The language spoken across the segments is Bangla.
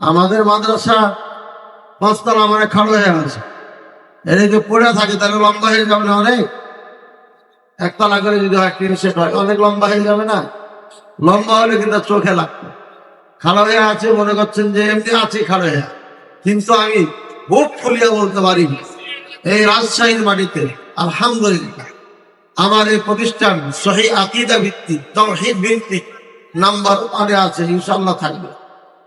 আমাদের মাদ্রাসা পাঁচতলা মানে খাড়ো হয়ে আছে এদিকে পড়ে থাকে, তাহলে লম্বা হয়ে যাবে না অনেক? একতলা করে যদি হয় সেট হয়, অনেক লম্বা হয়ে যাবে না? লম্বা হলে কিন্তু চোখে লাগতো খাড়ো হয়ে আছে, মনে করছেন যে এমনি আছে, খাড়ো হয়ে। কিন্তু আমি বুক ফুলিয়ে বলতে পারি এই রাজশাহীর মাটিতে, আলহামদুলিল্লাহ, আমার এই প্রতিষ্ঠান সহি আকিদা ভিত্তিক, তহিদ ভিত্তিক নাম্বার ওয়ানে আছে ইনশাল্লাহ থাকবে।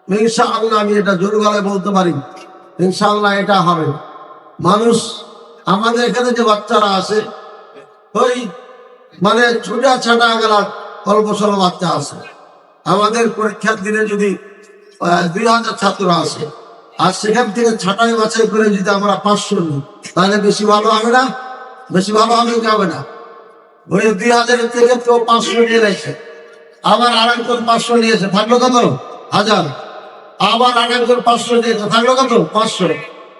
ইনশাআল্লাহ আমি এটা জোর গলায় বলতে পারি। ইনশাআল্লাহ এটা হবে। মানুষ, আমাদের এখানে যে বাচ্চারা আছে, ওই মানে ছোটা ছাটা গেলা অল্প স্বল্প বাচ্চা আছে। আমাদের পরীক্ষার দিনে যদি দুই হাজার ছাত্র আসে আর সেখান থেকে ছাটাই বাছাই করে যদি আমরা পাঁচশো নিই, তাহলে বেশি ভালো হবে না? বেশি ভালো হবে কি হবে না? ওই দুই হাজারের থেকে কেউ পাঁচশো নিয়ে রয়েছে আবার আরেকজন পাঁচশো নিয়েছে। থাকল কত? হাজার। আবার আরেকজন পাঁচশো নিয়েছে থাকল কত? পাঁচশো।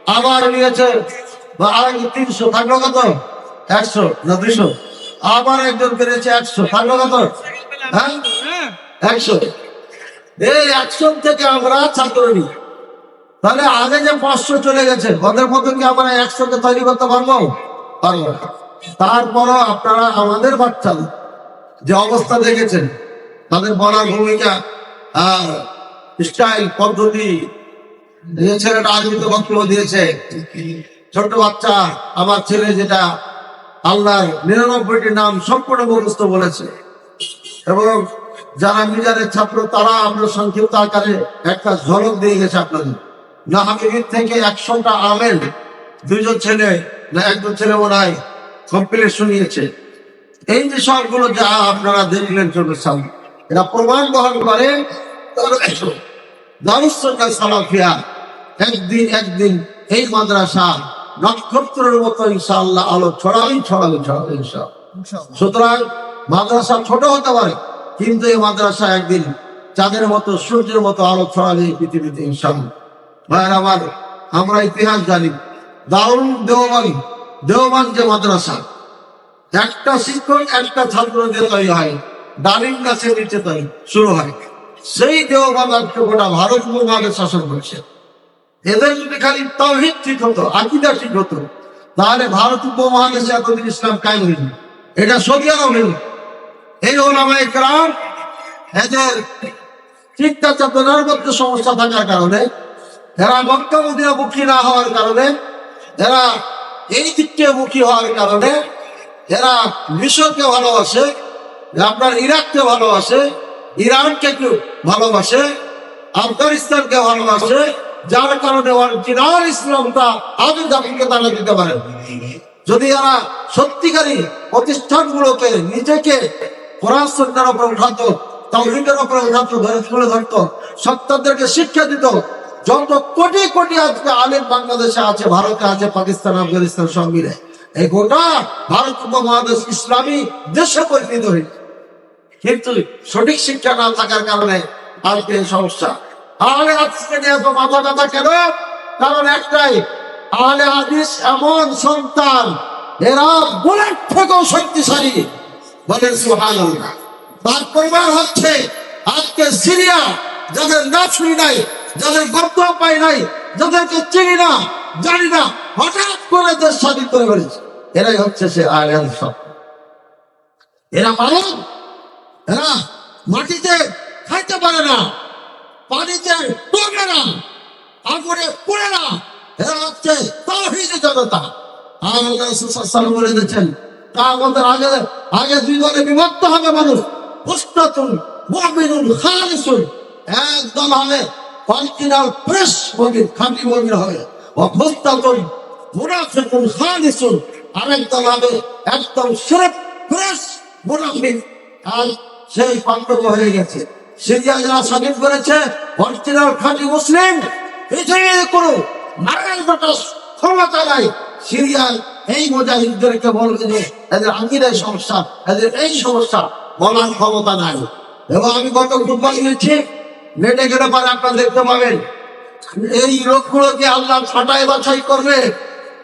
আবার নিয়েছে, বা তিনশো, থাকল কত? একশো না দুশো আবার একজন পেরেছে একশো, থাকল কত? হ্যাঁ? একশো। এই একশো থেকে আমরা ছাত্র নিই। তাহলে আগে যে পাঁচশো চলে গেছে, ওদের মতো কি আমরা একশোকে তৈরি করতে পারব? পারব। তারপরও আপনারা আমাদের বাচ্চাদের যে অবস্থা দেখেছেন, তাদের বলার ভূমিকা আর স্টাইল পদ্ধতি। ছেলেটা আজমিত বক্তব্য দিয়েছে। ছোট বাচ্চা, আমার ছেলে যেটা আল্লাহর নিরানব্বইটি নাম সম্পূর্ণ মুখস্থ বলেছে। এবং যারা মিজারের ছাত্র, তারা আমরা সংক্ষিপ্ত আকারে একটা ঝলক দিয়ে গেছে আপনাদের। না হাবিবির থেকে একশোটা আমেল দুইজন ছেলে, না, একজন ছেলে মনে হয় কমপ্লিট শুনিয়েছে। এই যে সবগুলো যা আপনারা দেখলেন চোখের সামনে এরা প্রমাণ বহন করে দারুসরকার সালাফিয়া একদিন একদিন এই মাদ্রাসা নক্ষত্রের মতো ইনশাআল্লাহ আলো ছড়াবেই ছড়াবে ছড়াবে ইনশাআল্লাহ। সুতরাং মাদ্রাসা ছোট হতে পারে কিন্তু এই মাদ্রাসা একদিন চাঁদের মতো সূর্যের মতো আলো ছড়াবে পৃথিবীতে ইনশাআল্লাহ। ভাইয়ের আমার আমরা ইতিহাস জানি দারুণ দেওবান দেওবান যে মাদ্রাসা একটা শিক্ষক একটা ছাত্র দিয়ে তৈরি হয় ডালিম গাছের নিচে তৈরি শুরু হয়। সেই দেওবান আজকে গোটা ভারত উপমহাদেশ শাসন করছে। এদের যদি খালি তহিদ ঠিক হতো, আকিদা ঠিক হতো, তাহলে ভারত উপমহাদেশে এতদিন ইসলাম কায়েম হয়নি। এটা সৌদি আরব হয়নি। এই ওলামায়ে কেরাম, এদের চিন্তা চেতনার মধ্যে সমস্যা থাকার কারণে, এরা মক্কা মদিনা মুখী না হওয়ার কারণে, এরা এই দিককে মুখী হওয়ার কারণে, এরা মিশরকে ভালোবাসে, আপনার ইরাককে ভালোবাসে ইরানকে ভালোবাসে, আফগানিস্তানকে ভালোবাসে, যার কারণে অরিজিনাল ইসলামটা আগে জাতিকে তারা দিতে পারে। যদি এরা সত্যিকারী প্রতিষ্ঠানগুলোকে নিজেকে পড়াশোনার উপর উঠাতো, তাওহিদের উপরে উঠাতো, ধরে তুলে ধরতো, সত্তাদেরকে শিক্ষা দিত, যত কোটি কোটি আজকে আলেম বাংলাদেশে আছে, ভারতে আছে, পাকিস্তান, আফগানিস্তান সব মিলে, এই গোটা ভারত উপমহাদেশ ইসলামী দেশে পরিণত হয়েছে। কিন্তু সঠিক শিক্ষা না থাকার কারণে আজকে সমস্যা? হাদিসকে নিয়ে এত মাথা ব্যথা কেন? কারণ একটাই আহলে হাদিস এমন সন্তান, এরা বুলেট থেকেও শক্তিশালী। বলেন সুহান তার পরিবার হচ্ছে আজকে সিরিয়া, যাদের না শুনি নাই, যাদের গর্ত পাই নাই, যাদেরকে চিনি না, জানি না, হঠাৎ করে দেশ স্বাধীন করে ফেলেছে। এরাই হচ্ছে সে আয়ান সব। এরা পালন এরা মাটিতে খাইতে পারে না, পানিতে ডোবে না আগুনে পড়ে না। এরা হচ্ছে তাহিদি জনতা। সুসাল বলে দিচ্ছেন তা আমাদের আগে আগে দুই দলে বিভক্ত হবে মানুষ। পুস্তাতুন মুমিনুন, খালিসুন। একদল হবে অরিজিনাল ফ্রেশ মুমিন, খাঁটি মুমিন হবে। ও পুস্তাতুন মুনাফিকুন, খালিসুন। আরেক দল হবে একদম সিরেফ ফ্রেশ মুনাফিক। আর সেই পার্থক্য হয়ে গেছে। সিরিয়া যারা স্বাধীন করেছে অরিজিনাল খাঁটি মুসলিম, পৃথিবীর কোনো ক্ষমতা নাই। সিরিয়ার এই মুজাহিদদেরকে বলবে যে, এদের আঙ্গিরাই সমস্যা, এদের এই সমস্যা, বলার ক্ষমতা নাই। এবং আমি গত ফুটবল নিয়েছি নেটে গেলে পরে আপনারা দেখতে পাবেন, এই লোকগুলোকে আল্লাহ ছাটাই বাছাই করবে।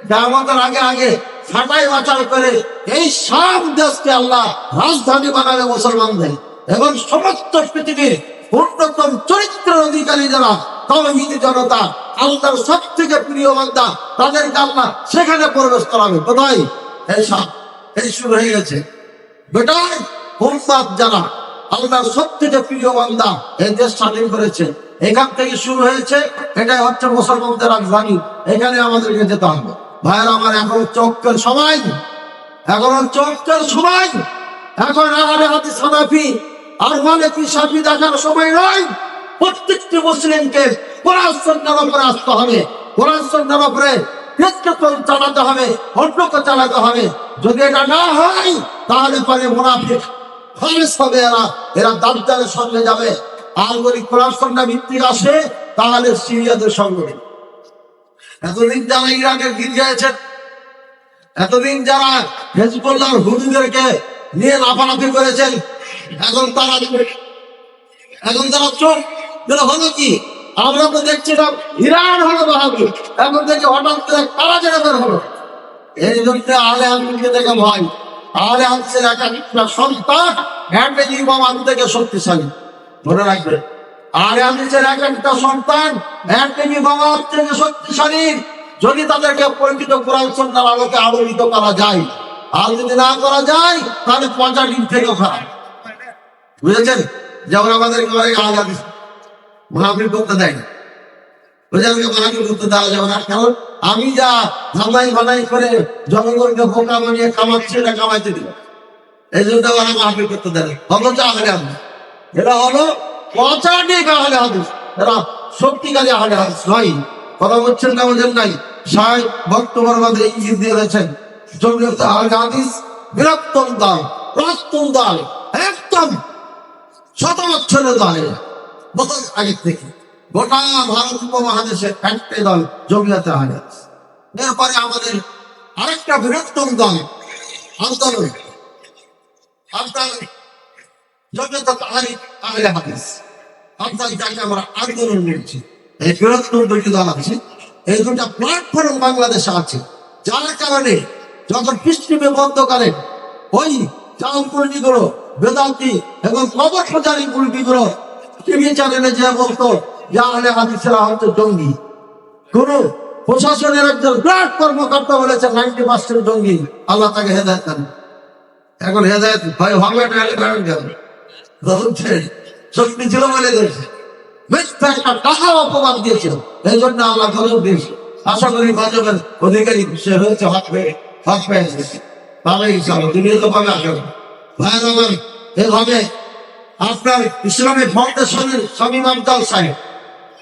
যা আমাদের আগে আগে ছাটাই বাছাই করে এই সব দেশকে আল্লাহ রাজধানী বানাবে মুসলমানদের এবং সমস্ত পৃথিবীর উন্নতম চরিত্রের অধিকারী যারা, তৌহিদি জনতা, আল্লাহর সব থেকে প্রিয় বান্দা, তাদেরকে আল্লাহ সেখানে প্রবেশ করাবে। কোথায়? এই সব। এই শুরু হয়ে গেছে। বেটাই হুম্মাদ যারা, আল্লাহর সব থেকে প্রিয় বান্দা এই দেশ স্বাধীন করেছে। এখান থেকে শুরু হয়েছে, এটাই হচ্ছে মুসলমানদের রাজধানী। এখানে আমাদেরকে যেতে হবে। ভাইয়ের আমার এখন চোখের সময় এখন চোখের সময় এখন আহারে হাতি সানাফি আর মানে কি সাফি দেখার সময় নয় প্রত্যেকটি মুসলিমকে কোরআন সন্ন্যার উপরে আসতে হবে। কোরআন সন্ন্যার নেতৃত্ব চালাতে হবে, অন্যকে চালাতে হবে। যদি এটা না হয়, তাহলে পরে মুনাফিক খালিস হবে এরা। এরা দাবদারের সঙ্গে যাবে। আর যদি কোরআন সন্ধ্যা ভিত্তিক আসে, তাহলে সিরিয়াদের সঙ্গে এতদিন যারা ইরাকের গির্জাছেন এতদিন যারা হেজবুল্লাহ হুদুদেরকে নিয়ে লাফালাফি করেছেন, এখন তারা এখন তারা চোখ হলো কি? আমরা তো দেখছিলাম ইরান হলো বাহাবি এখন থেকে হঠাৎ করে কারা যেটা বের হলো। এই জন্য আলে আমিনকে দেখে ভয়। আলে এক একটা সন্তান হ্যান্ডে ইমাম থেকে শক্তিশালী। ধরে রাখবে, আলে আমিনের এক একটা সন্তান শক্তিশালী। যদি তাদেরকে পরিচিত কোরআন আলোকে করা যায়, আর যদি না করা যায়, তাহলে খারাপ। বুঝেছেন? যেমন আমাদের ঘরে আলাদা মুনাফির করতে দেয় আমি যা ধামাই বানাই করে জনগণকে বোকা বানিয়ে কামাচ্ছি, এটা কামাইতে দিব। এই জন্য ওরা মাহফিল করতে দেয়। অথচ আহলে হাদিস। এটা হলো পঁচাটিক আহলে হাদিস। এরা সত্যিকারী আহলে হাদিস নয় কথা বলছেন না বলছেন নাই। সাহেব বক্তব্যের মধ্যে ইঙ্গিত দিয়ে রয়েছেন। জমিয়ত আহলে হাদিস বৃহত্তম দল প্রাক্তন দল, একদম শত বছরের দলে বহু আগে থেকে গোটা ভারত উপমহাদেশের একটাই দল জমিয়াতে হাজার এরপরে আমাদের আরেকটা বৃহত্তম দল আন্দোলন। আপনার জমিয়ত আহলে আহলে হাদিস। আপনার আমরা আন্দোলন এই দল আছে, এই দুটা প্ল্যাটফর্ম বাংলাদেশে আছে। যার কারণে যখন পৃষ্ঠবে বন্ধ করেন ওই বেদান্তি এবং কবর টিভি চ্যানেলে যে বলতো যে আহলে হাদিসেরা হচ্ছে জঙ্গি। কোন প্রশাসনের একজন বিরাট কর্মকর্তা বলেছে নাইনটি পার্সেন্ট জঙ্গি আল্লাহ তাকে হেদায়ত দেন এখন হেদায়ত ভয় ভাবে শক্তি ছিল বলে দিয়েছে। টাকা অপমান দিয়েছিল। এই জন্য আল্লাহ গজব দিয়েছে। আশা করি গজবের অধিকারী সে হয়েছে হক পেয়ে হক পেয়েছে পাবে ইনশাআল্লাহ তুমি তো আশা করি ভাই আমার, এভাবে আপনার ইসলামী ফাউন্ডেশনের স্বামী মামতাল সাহেব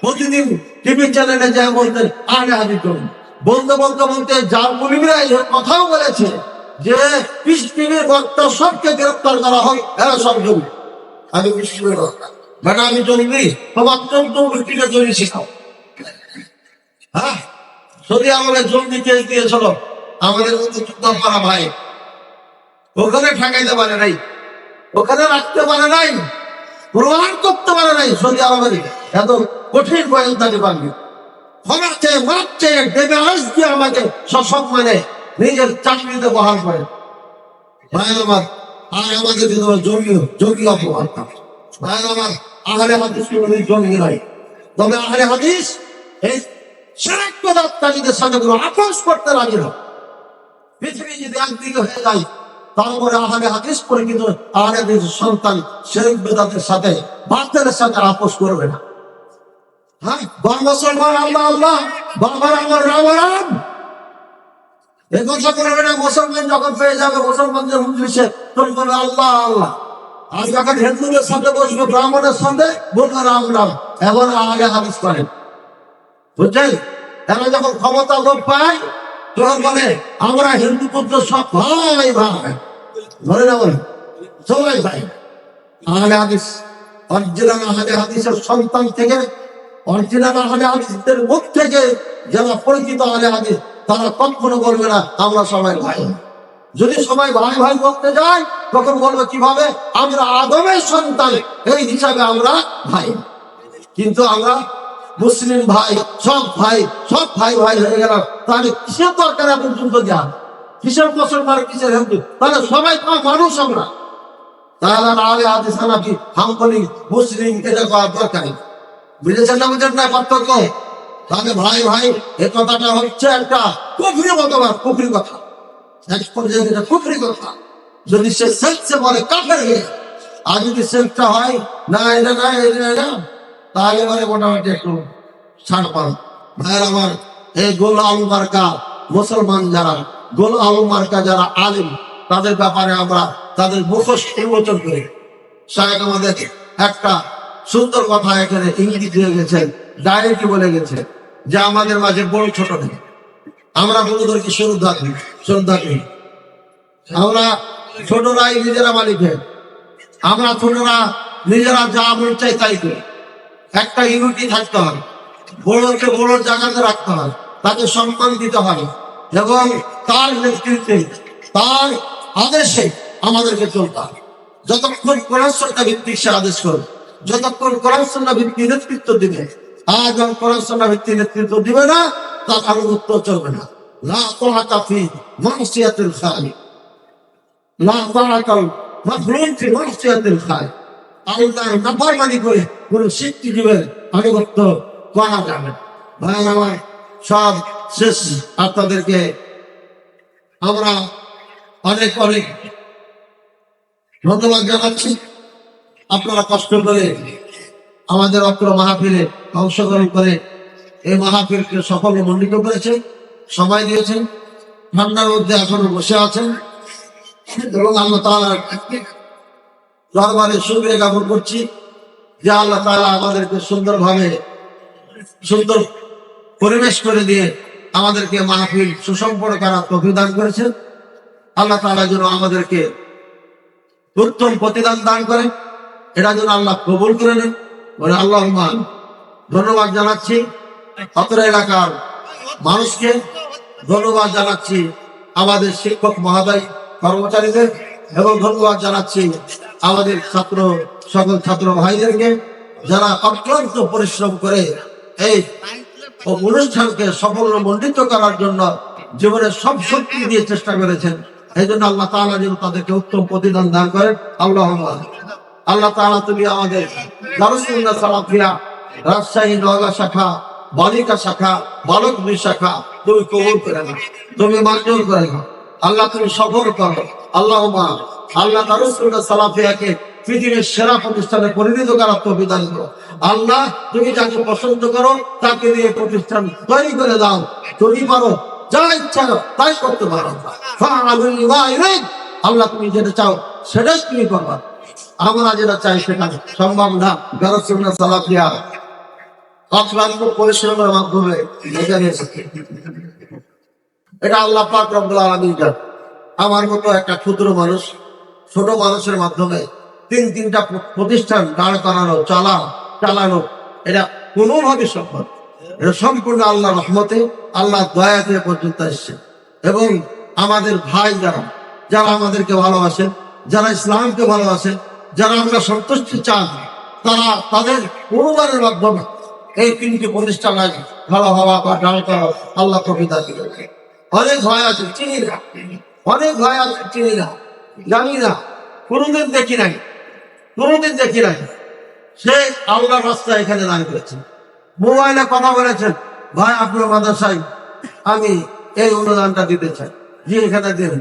প্রতিদিন টিভি চ্যানেলে যা বলতেন, আগে হাজি করুন। বলতে বলতে বলতে যার মুলিমরা এই কথাও বলেছে যে পিস টিভির বক্তা সবকে গ্রেপ্তার করা হয়, এরা সব জমি আমি বিশ্বের বক্তা বেটা আমি জমি তোমার চৌদ্দ উল্টিকে জমি শেখাও হ্যাঁ যদি আমাদের জমি কেস দিয়েছিল আমাদের করা ভাই। ওখানে ঠেকাইতে পারে নাই। ওখানে রাখতে পারে নাই। প্রমাণ করতে পারে নাই সৌদি আরবের এত কঠিন গোয়েন্দারি চেয়ে মাপ চেয়ে দেবে দিয়ে আমাকে সসম্মানে নিজের চাকরিতে বহাল করে। ভাই আমার আর আমাকে যদি জমি যোগী অপমান ভাই, আমার আহারে হাদিস জমি নয় তবে আহারে হাদিস এই সেরেক কোনো আপোষ করতে রাজি না। পৃথিবী যদি হয়ে যায় তারপরে আহারে হাদিস করে কিন্তু আহারে সন্তান শেখ বেদাতের সাথে, বাচ্চাদের সাথে আপোষ করবে না। হ্যাঁ বল মুসলমান, আল্লাহ আল্লাহ, বাবার আমার রাম রাম। না, মুসলমান যখন পেয়ে যাবে, মুসলমানদের আল্লাহ আল্লাহ। আর যখন বসবে, ব্রাহ্মণের বলবে, রাম রাম। হাদিস যখন ক্ষমতা বলে, আমরা হিন্দু পুত্র সব ভাই। ভাই ধরে না সবাই ভাই। হাদিস হাদিসের সন্তান থেকে, অরিজিনাল আহলে হাদিসদের মুখ থেকে যারা পরিচিত আহলে হাদিস। তারা কখনো বলবে না, আমরা সবাই ভাই। যদি সবাই ভাই ভাই বলতে যায়, তখন বলবে কীভাবে? আমরা আদমের সন্তান, এই হিসাবে আমরা ভাই। কিন্তু আমরা মুসলিম ভাই, সব ভাই সব ভাই ভাই হয়ে গেলাম। তাহলে কিসের দরকার এখন যুদ্ধ দেওয়া কিসের মুসলমান কিসের হিন্দু তাহলে সবাই তো মানুষ আমরা। তাহলে না আলে হাদিস হানাফি হাম্বলি মুসলিম এটা করার দরকার। বুঝেছেন না বুঝেন না পার্থক্য? তাহলে ভাই ভাই, এ কথাটা হচ্ছে একটা কুফরি মতবাদ কুফরি কথা। এক পর্যায়ে এটা কুফরি কথা, যদি সে সেলসে বলে কাফের হয়ে আর যদি সেলসটা হয়, না, এটা না, এটা তাহলে মানে মোটামুটি একটু ছাড় পান ভাইয়ের আমার এই গোল আলু মার্কা, মুসলমান যারা, গোল আলু মার্কা যারা আলিম, তাদের ব্যাপারে আমরা তাদের মুখোশ উন্মোচন করি। সাহেব আমাদের একটা সুন্দর কথা এখানে ইঙ্গিত দিয়ে গেছেন ডাইরেক্ট বলে গেছে যে আমাদের মাঝে বড় ছোট নেই। আমরা বড়দেরকে শ্রদ্ধা করি শ্রদ্ধা করি আমরা ছোটরাই নিজেরা মালিকের। আমরা ছোটরা নিজেরা যা মন চাই তাই করি। একটা ইউনিটি থাকতে হবে বড়কে বড় জায়গাতে রাখতে হয়। তাকে সম্মান দিতে হবে এবং তার নেতৃত্বে, তার আদেশে আমাদেরকে চলতে হবে যতক্ষণ কোরআনসন্না ভিত্তিক সে আদেশ করবে যতক্ষণ কোরআনসন্না ভিত্তি নেতৃত্ব দিবে আর যখন কোরআনসন্না ভিত্তি নেতৃত্ব দিবে না, তার আনুগত্য চলবে না। লা ফি করে করা শেষ। আপনাদেরকে আমরা অনেক অনেক ধন্যবাদ জানাচ্ছি। আপনারা কষ্ট করে আমাদের অত্র মাহফিলে অংশগ্রহণ করে এই মাহফিলকে সকলে মণ্ডিত করেছে, সময় দিয়েছেন, ঠান্ডার মধ্যে এখনও বসে আছেন। এবং আল্লাহ তাআলা দরবারে শুভে জ্ঞাপন করছি যে আল্লাহ তাআলা আমাদেরকে সুন্দরভাবে সুন্দর পরিবেশ করে দিয়ে আমাদেরকে মাহফিল সুসম্পন্ন করার অভিদান করেছেন। আল্লাহ তাআলা যেন আমাদেরকে উত্তম প্রতিদান দান করে এটা যেন আল্লাহ কবুল করে নেন। বলে আল্লাহ ধন্যবাদ জানাচ্ছি অত্র এলাকার মানুষকে ধন্যবাদ জানাচ্ছি আমাদের শিক্ষক মহাদয় কর্মচারীদের এবং ধন্যবাদ জানাচ্ছি আমাদের ছাত্র, সকল ছাত্র ভাইদেরকে যারা অক্লান্ত পরিশ্রম করে এই অনুষ্ঠানকে সফল মণ্ডিত করার জন্য জীবনের সব শক্তি দিয়ে চেষ্টা করেছেন। এই জন্য আল্লাহ তাআলা যেন তাদেরকে উত্তম প্রতিদান দান করেন। আল্লাহ আল্লাহ তাআলা তুমি আমাদের দারুসুল্লাহ সালাফিয়া রাজশাহী নগা শাখা, বালিকা শাখা বালক শাখা, তুমি কবুল করে না তুমি মঞ্জুর করে না আল্লাহ তুমি সফল করো। আল্লাহ আল্লাহ দারুসুল্লাহ সালাফিয়াকে পৃথিবীর সেরা প্রতিষ্ঠানে পরিণত করার তো বিধান করো। আল্লাহ, তুমি যাকে পছন্দ করো, তাকে দিয়ে প্রতিষ্ঠান তৈরি করে দাও। তুমি পারো, যা ইচ্ছা তাই করতে পারো। মা। আল্লাহ, তুমি যেটা চাও, সেটাই তুমি করবা। আমরা যেটা চাই সেটা সম্ভব না। সালাফিয়া অক্লান্ত পরিশ্রমের মাধ্যমে। এটা আল্লাহ পাক রব্বুল আলামিন আমার মতো একটা ক্ষুদ্র মানুষ, ছোট মানুষের মাধ্যমে তিন তিনটা প্রতিষ্ঠান দাঁড় করানো, চালা চালানো, এটা কোনোভাবে সম্ভব এটা সম্পূর্ণ আল্লাহ রহমতে আল্লাহ দয়াতে পর্যন্ত এসছে। এবং আমাদের ভাই যারা যারা আমাদেরকে ভালোবাসেন যারা ইসলামকে ভালোবাসেন যারা আমরা সন্তুষ্টি চান তারা তাদের অনুদানের মাধ্যমে এই তিনটি প্রতিষ্ঠান আজ ভালো হওয়া বা ডাল করা আল্লাহ কবিতা দিল অনেক ভয় আছে, চিনি না। অনেক ভয় আছে, চিনি না। জানি না। কোনোদিন দেখি নাই। কোনোদিন দেখি নাই। সে আল্লাহ রাস্তা এখানে দাঁড়িয়ে করেছে। মোবাইলে কথা বলেছেন, ভাই আপনার মাদ্রাসায় আমি এই অনুদানটা দিতে চাই। যে এখানে দেবেন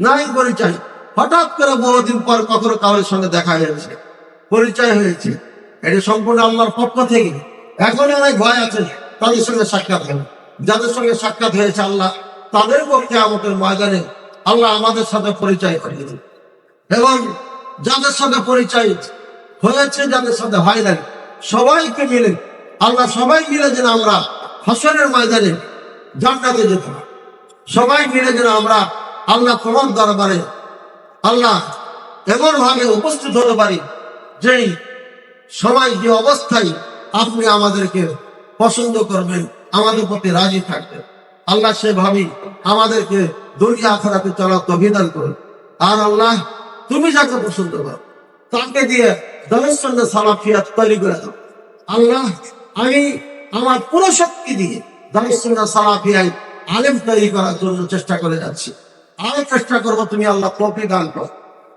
নাই পরিচয়। হঠাৎ করে বহুদিন পর কখনো কারোর সঙ্গে দেখা হয়েছে। পরিচয় হয়েছে। এটি সম্পূর্ণ আল্লাহর পক্ষ থেকে। এখন অনেক ভয় আছে, তাদের সঙ্গে সাক্ষাৎ হবে যাদের সঙ্গে সাক্ষাৎ হয়েছে আল্লাহ, তাদের পক্ষে আমাদের ময়দানে আল্লাহ আমাদের সাথে পরিচয় করিয়ে দেবে এবং যাদের সাথে পরিচয় হয়েছে, যাদের সাথে হয় নাই, সবাইকে মিলে, আল্লাহ সবাই মিলে যেন আমরা হাসনের ময়দানে জান্নাতে যেতে। সবাই মিলে যেন আমরা আল্লাহ তোমার দরবারে, আল্লাহ এমন ভাবে উপস্থিত হতে পারি যেই সবাই যে অবস্থায় আপনি আমাদেরকে পছন্দ করবেন, আমাদের প্রতি রাজি থাকবেন। আল্লাহ সেভাবেই আমাদেরকে দুনিয়া আখরাতে চলার অভিধান করুন। আর আল্লাহ, তুমি যাকে পছন্দ করো, তাকে দিয়ে দলের সঙ্গে তৈরি করে দাও। আল্লাহ, আমি আমার পুরো শক্তি দিয়ে দলের সঙ্গে সালাফিয়ায় আলেম তৈরি করার জন্য চেষ্টা করে যাচ্ছি। আরও চেষ্টা করব, তুমি আল্লাহ তৌফিক দান করো।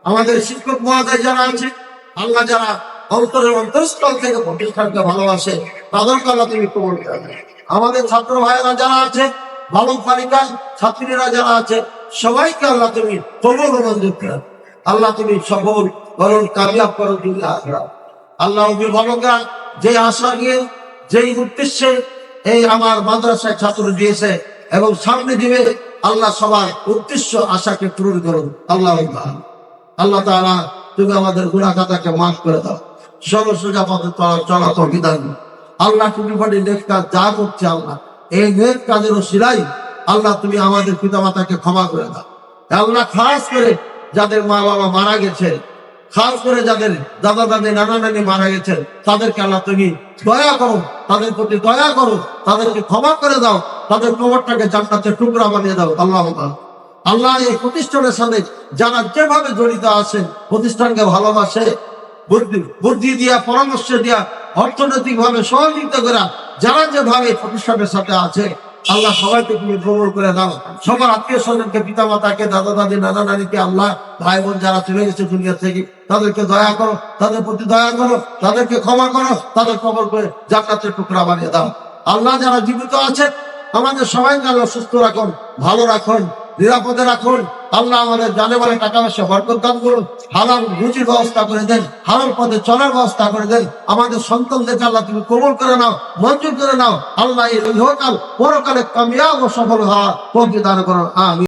আমাদের শিক্ষক মহাদয় যারা আছে, আল্লাহ যারা অন্তরের অন্তরস্থল থেকে প্রতিষ্ঠানকে ভালোবাসে তাদেরকে আল্লাহ তুমি কবল করে আমাদের ছাত্র ভাইয়েরা যারা আছে বালক বালিকা ছাত্রীরা যারা আছে, সবাইকে আল্লাহ তুমি কবল মঞ্জুর করে আল্লাহ তুমি সফল করুন কামিয়াব করো তুমি আল্লাহ অভিভাবকরা যে আশা নিয়ে, যেই উদ্দেশ্যে এই আমার মাদ্রাসায় ছাত্র দিয়েছে এবং সামনে দিবে, আল্লাহ সবার উদ্দেশ্য, আশাকে পূরণ করুন। আল্লাহ আল্লাহ তাআলা তুমি আমাদের গুণাখাতাকে মাফ করে দাও। সর্বসোজা পথে চলা চলা বিধান। আল্লাহ কাজ যা করছে আল্লাহ, এই নেক কাজের সিলাই আল্লাহ তুমি আমাদের পিতা মাতাকে ক্ষমা করে দাও। আল্লাহ খাস করে যাদের মা বাবা মারা গেছে, খাস করে যাদের দাদা দাদি নানা নানি মারা গেছে, তাদেরকে আল্লাহ তুমি দয়া করো, তাদের প্রতি দয়া করো, তাদেরকে ক্ষমা করে দাও, তাদের কবরটাকে টুকরা বানিয়ে দাও, আল্লাহ আল্লাহ এই প্রতিষ্ঠানের সাথে যারা যেভাবে জড়িত আছে, প্রতিষ্ঠানকে ভালোবাসে বুদ্ধি দিয়া, পরামর্শ দিয়া অর্থনৈতিক ভাবে সহযোগিতা করা, যারা যেভাবে প্রতিষ্ঠানের সাথে আছে, আল্লাহ সবাইকে তুমি গ্রহণ করে দাও। সবার আত্মীয় স্বজনকে পিতা মাতাকে দাদা দাদি নানা নানিকে আল্লাহ ভাই বোন যারা চলে গেছে দুনিয়া থেকে, তাদেরকে দয়া করো, তাদের প্রতি দয়া করো, তাদেরকে ক্ষমা করো, তাদের খবর করে জান্নাতের টুকরা বানিয়ে দাও। আল্লাহ যারা জীবিত আছে, আমাদের সবাই আল্লাহ সুস্থ রাখুন, ভালো রাখুন। নিরাপদে রাখুন। আল্লাহ আমাদের জানে বলে টাকা পয়সা, বরকত দান করুন। হালাল রুচির ব্যবস্থা করে দেন, হালাল পথে চলার ব্যবস্থা করে দেন। আমাদের সন্তানদেরকে আল্লাহ তুমি কবল করে নাও, মঞ্জুর করে নাও, আল্লাহ এই পরকালে কামিয়াব ও সফল হওয়া প্রতিদান করুন। আমি